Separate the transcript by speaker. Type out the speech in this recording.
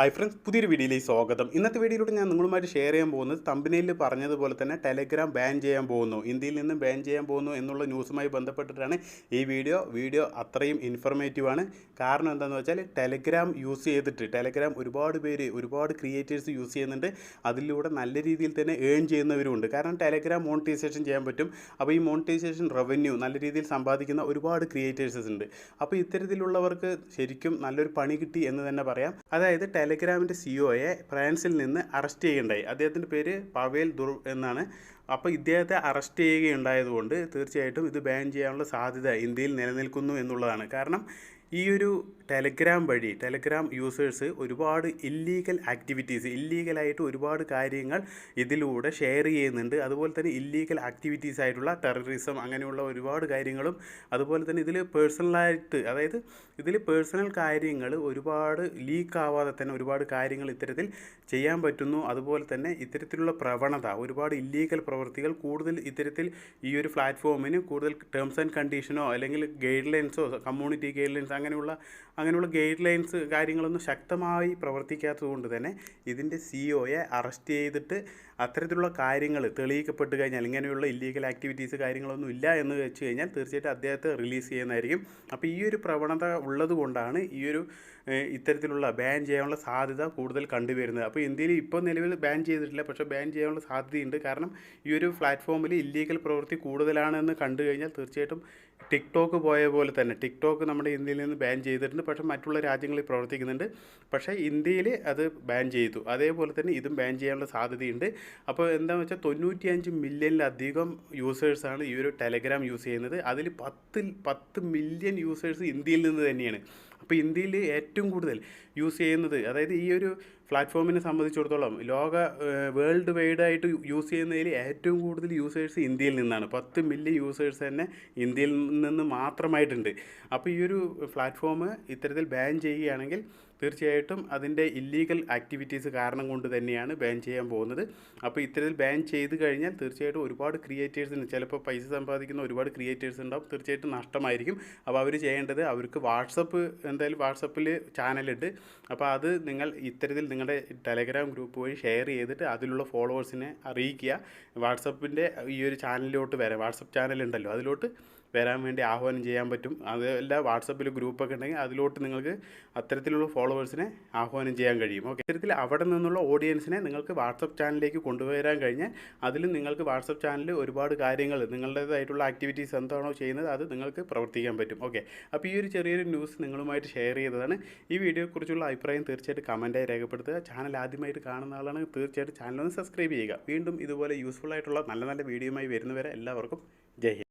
Speaker 1: Hi friends പുതിയൊരു വീഡിയോയിലേക്ക് സ്വാഗതം. ഇന്നത്തെ വീഡിയോയിലൂടെ ഞാൻ നിങ്ങളുമായിട്ട് ഷെയർ ചെയ്യാൻ പോകുന്നത് തമ്പനിയിൽ പറഞ്ഞതുപോലെ തന്നെ ടെലഗ്രാം ബാൻ ചെയ്യാൻ പോകുന്നു. ഇന്ത്യയിൽ നിന്ന് ബാൻ ചെയ്യാൻ പോകുന്നു എന്നുള്ള ന്യൂസുമായി ബന്ധപ്പെട്ടിട്ടാണ് ഈ വീഡിയോ. വീഡിയോ അത്രയും ഇൻഫർമേറ്റീവ് ആണ്. കാരണം എന്താണെന്ന് വെച്ചാൽ ടെലഗ്രാം യൂസ് ചെയ്തിട്ട് ടെലഗ്രാം ഒരുപാട് പേര് ഒരുപാട് ക്രിയേറ്റേഴ്സ് യൂസ് ചെയ്യുന്നുണ്ട്. അതിലൂടെ നല്ല രീതിയിൽ തന്നെ ഏൺ ചെയ്യുന്നവരുമുണ്ട്. കാരണം ടെലഗ്രാം മോണിറ്റൈസേഷൻ ചെയ്യാൻ പറ്റും. അപ്പോൾ ഈ മോണിറ്റൈസേഷൻ റവന്യൂ നല്ല രീതിയിൽ സമ്പാദിക്കുന്ന ഒരുപാട് ക്രിയേറ്റേഴ്സസ് ഉണ്ട്. അപ്പോൾ ഇത്തരത്തിലുള്ളവർക്ക് ശരിക്കും നല്ലൊരു പണി കിട്ടി എന്ന് തന്നെ പറയാം. അതായത് ടെലഗ്രാമിന്റെ സിഒയെ ഫ്രാൻസിൽ നിന്ന് അറസ്റ്റ് ചെയ്യുകയുണ്ടായി. അദ്ദേഹത്തിന്റെ പേര് പവേൽ ദുർ എന്നാണ്. അപ്പോൾ ഇദ്ദേഹത്തെ അറസ്റ്റ് ചെയ്യുകയുണ്ടായതുകൊണ്ട് തീർച്ചയായിട്ടും ഇത് ബാൻ ചെയ്യാനുള്ള സാധ്യത ഇന്ത്യയിൽ നിലനിൽക്കുന്നു എന്നുള്ളതാണ്. കാരണം ഈ ഒരു ടെലഗ്രാം വഴി ടെലഗ്രാം യൂസേഴ്സ് ഒരുപാട് ഇല്ലീഗൽ ആക്ടിവിറ്റീസ് ഇല്ലീഗലായിട്ട് ഒരുപാട് കാര്യങ്ങൾ ഇതിലൂടെ ഷെയർ ചെയ്യുന്നുണ്ട്. അതുപോലെ തന്നെ ഇല്ലീഗൽ ആക്ടിവിറ്റീസ് ആയിട്ടുള്ള ടെററിസം അങ്ങനെയുള്ള ഒരുപാട് കാര്യങ്ങളും അതുപോലെ തന്നെ ഇതിൽ പേഴ്സണലായിട്ട് അതായത് ഇതിൽ പേഴ്സണൽ കാര്യങ്ങൾ ഒരുപാട് ലീക്ക് ആവാതെ തന്നെ ഒരുപാട് കാര്യങ്ങൾ ഇത്തരത്തിൽ ചെയ്യാൻ പറ്റുന്നു. അതുപോലെ തന്നെ ഇത്തരത്തിലുള്ള പ്രവണത ഒരുപാട് ഇല്ലീഗൽ പ്രവൃത്തികൾ കൂടുതൽ ഇത്തരത്തിൽ ഈ ഒരു പ്ലാറ്റ്ഫോമിന് കൂടുതൽ ടേംസ് ആൻഡ് കണ്ടീഷനോ അല്ലെങ്കിൽ ഗൈഡ് ലൈൻസോ കമ്മ്യൂണിറ്റി ഗൈഡ് ലൈൻസ് അങ്ങനെയുള്ള അങ്ങനെയുള്ള ഗൈഡ് ലൈൻസ് കാര്യങ്ങളൊന്നും ശക്തമായി പ്രവർത്തിക്കാത്തത് കൊണ്ട് തന്നെ ഇതിന്റെ സിഇഒയെ അറസ്റ്റ് ചെയ്തിട്ട് അത്തരത്തിലുള്ള കാര്യങ്ങൾ തെളിയിക്കപ്പെട്ട് കഴിഞ്ഞാൽ ഇങ്ങനെയുള്ള ഇല്ലീഗൽ ആക്ടിവിറ്റീസ് കാര്യങ്ങളൊന്നും ഇല്ല എന്ന് വെച്ച് കഴിഞ്ഞാൽ തീർച്ചയായിട്ടും അദ്ദേഹത്തെ റിലീസ് ചെയ്യുന്നതായിരിക്കും. അപ്പോൾ ഈ ഒരു പ്രവണത ഉള്ളതുകൊണ്ടാണ് ഈ ഒരു ഇത്തരത്തിലുള്ള ബാൻ ചെയ്യാനുള്ള സാധ്യത കൂടുതൽ കണ്ടുവരുന്നത്. അപ്പോൾ ഇന്ത്യയിൽ ഇപ്പോൾ നിലവിൽ ബാൻ ചെയ്തിട്ടില്ല പക്ഷേ ബാൻ ചെയ്യാനുള്ള സാധ്യതയുണ്ട്. കാരണം ഈ ഒരു പ്ലാറ്റ്ഫോമിൽ ഇല്ലീഗൽ പ്രവൃത്തി കൂടുതലാണെന്ന് കണ്ടു കഴിഞ്ഞാൽ തീർച്ചയായിട്ടും ടിക്ടോക്ക് പോയ പോലെ തന്നെ ടിക്ടോക്ക് നമ്മുടെ ഇന്ത്യയിൽ നിന്ന് ബാൻ ചെയ്തിട്ടുണ്ട്. പക്ഷേ മറ്റുള്ള രാജ്യങ്ങളിൽ പ്രവർത്തിക്കുന്നുണ്ട്. പക്ഷേ ഇന്ത്യയിൽ അത് ബാൻ ചെയ്തു. അതേപോലെ തന്നെ ഇതും ബാൻ ചെയ്യാനുള്ള സാധ്യതയുണ്ട്. അപ്പോൾ എന്താണെന്ന് വെച്ചാൽ തൊണ്ണൂറ്റിയഞ്ച് മില്യണിലധികം യൂസേഴ്സാണ് ഈ ഒരു ടെലഗ്രാം യൂസ് ചെയ്യുന്നത്. അതിൽ പത്തിൽ പത്ത് മില്യൺ യൂസേഴ്സ് ഇന്ത്യയിൽ നിന്ന് തന്നെയാണ്. അപ്പോൾ ഇന്ത്യയിൽ ഏറ്റവും കൂടുതൽ യൂസ് ചെയ്യുന്നത് അതായത് ഈ ഒരു പ്ലാറ്റ്ഫോമിനെ സംബന്ധിച്ചിടത്തോളം ലോക വേൾഡ് വൈഡ് ആയിട്ട് യൂസ് ചെയ്യുന്നതിൽ ഏറ്റവും കൂടുതൽ യൂസേഴ്സ് ഇന്ത്യയിൽ നിന്നാണ്. പത്ത് മില്യൺ യൂസേഴ്സ് തന്നെ ഇന്ത്യയിൽ നിന്ന് മാത്രമായിട്ടുണ്ട്. അപ്പോൾ ഈ ഒരു പ്ലാറ്റ്ഫോം ഇത്തരത്തിൽ ബാൻ ചെയ്യുകയാണെങ്കിൽ തീർച്ചയായിട്ടും അതിന്റെ ഇല്ലീഗൽ ആക്ടിവിറ്റീസ് കാരണം കൊണ്ട് തന്നെയാണ് ബാൻ ചെയ്യാൻ പോകുന്നത്. അപ്പോൾ ഇത്തരത്തിൽ ബാൻ ചെയ്ത് കഴിഞ്ഞാൽ തീർച്ചയായിട്ടും ഒരുപാട് ക്രിയേറ്റേഴ്സിന് ചിലപ്പോൾ പൈസ സമ്പാദിക്കുന്ന ഒരുപാട് ക്രിയേറ്റേഴ്സ് ഉണ്ടാവും. തീർച്ചയായിട്ടും നഷ്ടമായിരിക്കും. അപ്പോൾ അവർ ചെയ്യേണ്ടത് അവർക്ക് വാട്സപ്പ് എന്തായാലും വാട്സപ്പിൽ ചാനലുണ്ട് അപ്പോൾ അത് നിങ്ങൾ ഇത്തരത്തിൽ നിങ്ങളുടെ ടെലഗ്രാം ഗ്രൂപ്പ് വഴി ഷെയർ ചെയ്തിട്ട് അതിലുള്ള ഫോളോവേഴ്സിനെ അറിയിക്കുക. വാട്സപ്പിന്റെ ഈ ഒരു ചാനലിലോട്ട് വരാം. വാട്സപ്പ് ചാനലുണ്ടല്ലോ അതിലോട്ട് വരാൻ വേണ്ടി ആഹ്വാനം ചെയ്യാൻ പറ്റും. അതല്ല വാട്സപ്പിൽ ഗ്രൂപ്പൊക്കെ ഉണ്ടെങ്കിൽ അതിലോട്ട് നിങ്ങൾക്ക് അത്തരത്തിലുള്ള ഫോളോവേഴ്സിനെ ആഹ്വാനം ചെയ്യാൻ കഴിയും. ഓക്കെ. ഇത്തരത്തിൽ അവിടെ നിന്നുള്ള ഓഡിയൻസിനെ നിങ്ങൾക്ക് വാട്സപ്പ് ചാനലിലേക്ക് കൊണ്ടുവരാൻ കഴിഞ്ഞാൽ അതിൽ നിങ്ങൾക്ക് വാട്സപ്പ് ചാനലിൽ ഒരുപാട് കാര്യങ്ങൾ നിങ്ങളുടേതായിട്ടുള്ള ആക്ടിവിറ്റീസ് എന്താണോ ചെയ്യുന്നത് അത് നിങ്ങൾക്ക് പ്രവർത്തിക്കാൻ പറ്റും. ഓക്കെ. അപ്പോൾ ഈ ഒരു ചെറിയൊരു ന്യൂസ് നിങ്ങളുമായിട്ട് ഷെയർ ചെയ്തതാണ്. ഈ വീഡിയോയെക്കുറിച്ചുള്ള അഭിപ്രായം തീർച്ചയായിട്ടും കമന്റായി രേഖപ്പെടുത്തുക. ചാനൽ ആദ്യമായിട്ട് കാണുന്ന ആളാണ് തീർച്ചയായിട്ടും ചാനൽ ഒന്ന് സബ്സ്ക്രൈബ് ചെയ്യുക. വീണ്ടും ഇതുപോലെ യൂസ്ഫുൾ ആയിട്ടുള്ള നല്ല നല്ല വീഡിയോയുമായി വരുന്നവരെ എല്ലാവർക്കും ജയ്